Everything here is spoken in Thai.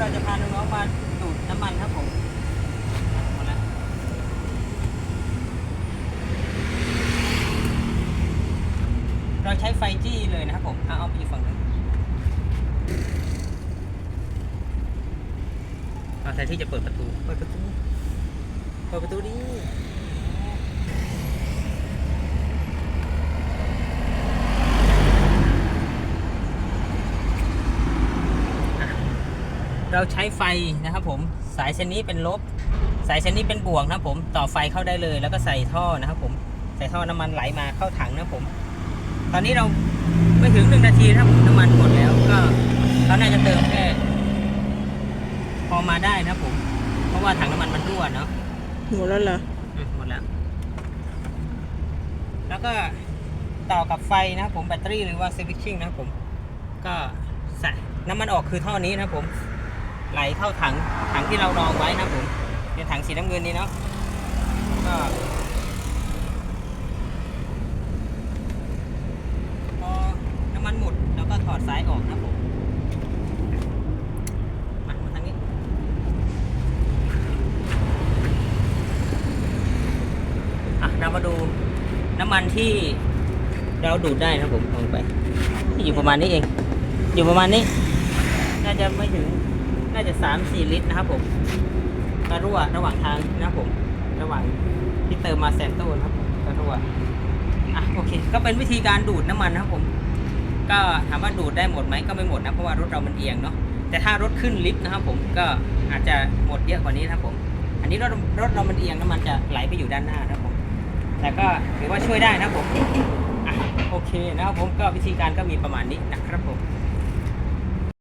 เราจะพาน้องๆมาดูดน้ำมันครับผมเราใช้ไฟจี้เลยนะครับผมเอาเอาไปอีกฝั่งหนึงเอาแทนที่จะเปิดประตู เปิดประตู เปิดประตูดิ เราใช้ไฟนะครับผมสายเส้นนี้เป็นลบ สายเส้นนี้เป็นบวกนะครับผมต่อไฟเข้าได้เลย แล้วก็ใส่ท่อนะครับผมใส่ท่อน้ำมันไหลมาเข้าถังนะครับผม ตอนนี้เราไม่ถึงหนึ่งนาทีนะครับผมน้ำมันหมดแล้วก็เราน่าจะเติมแค่พอมาได้นะครับผม เพราะว่าถังน้ำมันมันรั่วเนาะหมดแล้วเหรออืมหมดแล้ว แล้วก็ต่อกับไฟนะครับผมแบตเตอรี่หรือว่าสวิตชิ่งนะครับผม ก็ใส่น้ำมันออกคือท่อนี้นะครับผม ไหลเข้าถังถังที่เรารองไว้นะผมเป็นถังสีน้ำเงินนี้เนาะก็พอน้ำมันหมดเราก็ถอดสายออกนะผมมามาทางนี้อะเรามาดูน้ำมันที่เราดูดได้นะครับผมลงไป อยู่ประมาณนี้เอง อยู่ประมาณนี้ น่าจะไม่ถึง น่าจะสามสี่ลิตรนะครับผมก็รั่วระหว่างทางนะครับผม ระหว่างที่เติมมาแซนโต้นะครับผมก็รั่วอะโอเค ก็เป็นวิธีการดูดน้ำมันนะครับผม ก็ถามว่าดูดได้หมดไหมก็ไม่หมดนะเพราะว่ารถเรามันเอียงเนาะแต่ถ้ารถขึ้นลิฟต์นะครับผมก็อาจจะหมดเยอะกว่านี้นะครับผม อันนี้รถรถเรามันเอียงน้ำมันจะไหลไปอยู่ด้านหน้านะครับผม แต่ก็ถือว่าช่วยได้นะครับผมอะโอเคนะครับผมก็วิธีการก็มีประมาณนี้นะครับผม